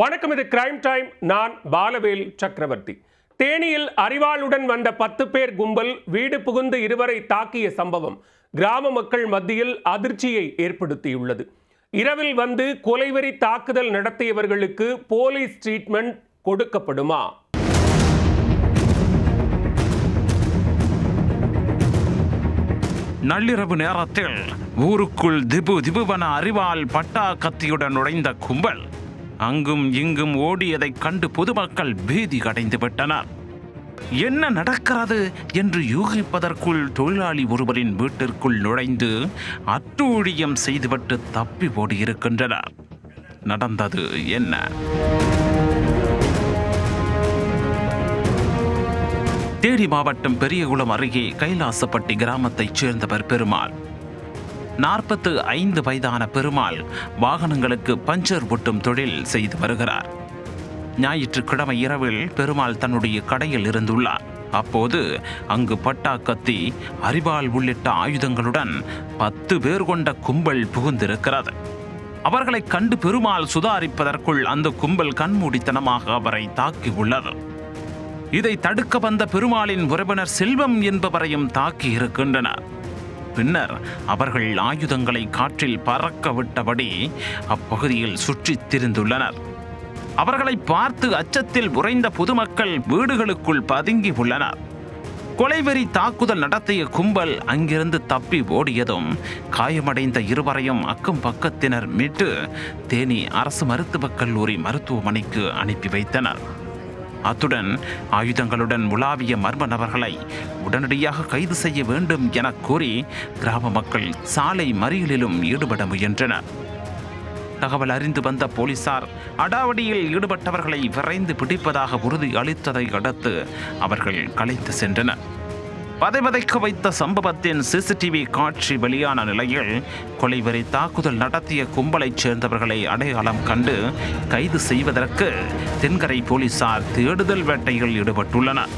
வணக்கம் இது crime time நான் பாலவேல் சக்கரவர்த்தி. தேனியில் அறிவாளுடன் வந்த பத்து பேர் கும்பல் வீடு புகுந்து இருவரை தாக்கிய சம்பவம் கிராம மக்கள் மத்தியில் அதிர்ச்சியை ஏற்படுத்தியுள்ளது. இரவில் வந்து கொலைவெறி தாக்குதல் நடத்தியவர்களுக்கு போலீஸ் ட்ரீட்மெண்ட் கொடுக்கப்படுமா? நள்ளிரவு நேரத்தில் ஊருக்குள் திபு திபுவன அறிவால் பட்டா கத்தியுடன் நுழைந்த கும்பல் அங்கும் இங்கும் ஓடியதைக் கண்டு பொதுமக்கள் பீதி கடைந்து விட்டனர். என்ன நடக்கிறது என்று யூகிப்பதற்குள் தொழிலாளி ஒருவரின் வீட்டிற்குள் நுழைந்து அட்டூழியம் செய்துவிட்டு தப்பி ஓடியிருக்கின்றனர். நடந்தது என்ன? தேனி மாவட்டம் பெரியகுளம் அருகே கைலாசப்பட்டி கிராமத்தைச் சேர்ந்தவர் பெருமாள். நாற்பத்து ஐந்து வயதான பெருமாள் வாகனங்களுக்கு பஞ்சர் ஒட்டும் தொழில் செய்து வருகிறார். ஞாயிற்றுக்கிழமை இரவில் பெருமாள் தன்னுடைய கடையில் இருந்துள்ளார். அப்போது அங்கு பட்டா கத்தி அரிவாள் உள்ளிட்ட ஆயுதங்களுடன் பத்து பேர் கொண்ட கும்பல் புகுந்திருக்கிறது. அவர்களை கண்டு பெருமாள் சுதாரிப்பதற்குள் அந்த கும்பல் கண்மூடித்தனமாக அவரை தாக்கியுள்ளது. இதை தடுக்க வந்த பெருமாளின் உறவினர் செல்வம் என்பவரையும் தாக்கி இருக்கின்றனர் பின்னர் அவர்கள் ஆயுதங்களை காற்றில் பறக்க விட்டபடி அப்பகுதியில் சுற்றித் திரிந்துள்ளனர். அவர்களை பார்த்து அச்சத்தில் உறைந்த பொதுமக்கள் வீடுகளுக்குள் பதுங்கி உள்ளனர். கொலைவெறி தாக்குதல் நடத்திய கும்பல் அங்கிருந்து தப்பி ஓடியதும் காயமடைந்த இருவரையும் அக்கம் பக்கத்தினர் மீட்டு தேனி அரசு மருத்துவக் கல்லூரி மருத்துவமனைக்கு அனுப்பி வைத்தனர். அத்துடன் ஆயுதங்களுடன் உலாவிய மர்ம நபர்களை உடனடியாக கைது செய்ய வேண்டும் என கூறி கிராம மக்கள் சாலை மறியலிலும் ஈடுபட முயன்றனர். தகவல் அறிந்து வந்த போலீசார் அடாவடியில் ஈடுபட்டவர்களை விரைந்து பிடிப்பதாக உறுதி அளித்ததை அடுத்து அவர்கள் கலைத்து சென்றனர். பதைவதைக்க வைத்த சம்பவத்தின் சிசிடிவி காட்சி வெளியான நிலையில் கொலைவெறி தாக்குதல் நடத்திய கும்பலைச் சேர்ந்தவர்களை அடையாளம் கண்டு கைது செய்வதற்கு தென்கரை போலீசார் தேடுதல் வேட்டையில் ஈடுபட்டுள்ளனர்.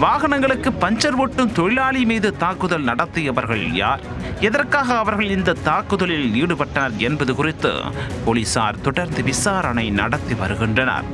வாகனங்களுக்கு பஞ்சர் ஒட்டும் தொழிலாளி மீது தாக்குதல் நடத்தியவர்கள் யார்? எதற்காக அவர்கள் இந்த தாக்குதலில் ஈடுபட்டார் என்பது குறித்து போலீசார் தொடர்ந்து விசாரணை நடத்தி வருகின்றனர்.